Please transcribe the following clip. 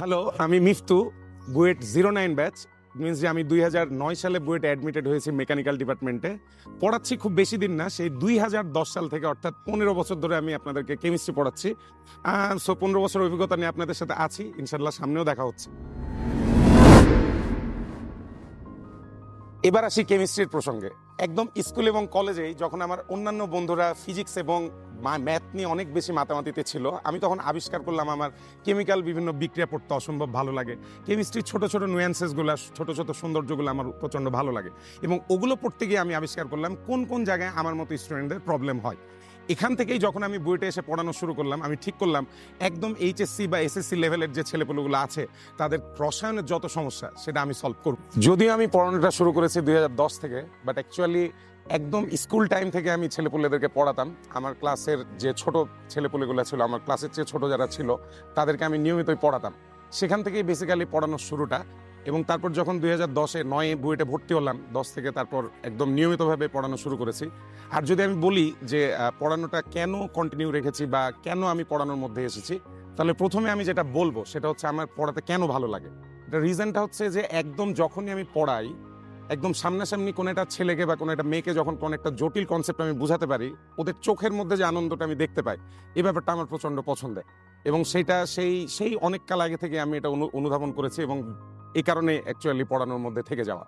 Hello আমি Miftu, BUET zero nine batch. Means যে আমি দুই হাজার নয় সালে বুয়েটে অ্যাডমিটেড হয়েছি মেকানিক্যাল ডিপার্টমেন্টে পড়াচ্ছি খুব বেশি দিন না, সেই দুই হাজার দশ সাল থেকে অর্থাৎ পনেরো বছর ধরে আমি আপনাদেরকে কেমিস্ট্রি পড়াচ্ছি। সো পনেরো বছর অভিজ্ঞতা নিয়ে আপনাদের সাথে আছি। ইনশাল্লাহ সামনেও দেখা হচ্ছে। এবার আসি কেমিস্ট্রির প্রসঙ্গে। একদম স্কুল এবং কলেজেই যখন আমার অন্যান্য বন্ধুরা ফিজিক্স এবং ম্যাথ নিয়ে অনেক বেশি মাতামাতিতে ছিল, আমি তখন আবিষ্কার করলাম আমার কেমিক্যাল বিভিন্ন বিক্রিয়া পড়তে অসম্ভব ভালো লাগে। কেমিস্ট্রির ছোট ছোটো নুয়ান্সেসগুলো ছোটো ছোটো সৌন্দর্যগুলো আমার প্রচণ্ড ভালো লাগে এবং ওগুলো পড়তে গিয়ে আমি আবিষ্কার করলাম কোন কোন জায়গায় আমার মতো স্টুডেন্টদের প্রবলেম হয়। এখান থেকেই যখন আমি বুয়েটে এসে পড়ানো শুরু করলাম, আমি ঠিক করলাম, একদম এইচএসসি বা এসএসসি লেভেলের যে ছেলেপুলেগুলো আছে, তাদের রসায়নের যত সমস্যা, সেটা আমি সলভ করব। যদিও আমি পড়ানোটা শুরু করেছি দু হাজার দশ থেকে বাট অ্যাকচুয়ালি একদম স্কুল টাইম থেকে আমি ছেলেপুলেদেরকে পড়াতাম। আমার ক্লাসের যে ছোট ছেলেপুলেগুলো ছিল, আমার ক্লাসের চেয়ে ছোট যারা ছিল, তাদেরকে আমি নিয়মিতই পড়াতাম। সেখান থেকেই বেসিক্যালি পড়ানোর শুরুটা। এবং তারপর যখন দুই হাজার দশে নয়ে বুয়েটে ভর্তি হলাম, দশ থেকে তারপর একদম নিয়মিতভাবে পড়ানো শুরু করেছি। আর যদি আমি বলি যে পড়ানোটা কেন কন্টিনিউ রেখেছি বা কেন আমি পড়ানোর মধ্যে এসেছি, তাহলে প্রথমে আমি যেটা বলব সেটা হচ্ছে আমার পড়াতে কেন ভালো লাগে? এটা রিজনটা হচ্ছে যে, একদম যখনই আমি পড়াই, একদম সামনাসামনি কোনো একটা ছেলেকে বা কোনো একটা মেয়েকে যখন কোনো একটা জটিল কনসেপ্ট আমি বুঝাতে পারি, ওদের চোখের মধ্যে যে আনন্দটা আমি দেখতে পাই এই ব্যাপারটা আমার প্রচণ্ড পছন্দের। এবং সেটা সেই সেই অনেক কাল আগে থেকে আমি এটা অনু- অনুধাবন করেছি এবং এই কারণে অ্যাকচুয়ালি পড়ানোর মধ্যে থেকে যাওয়া।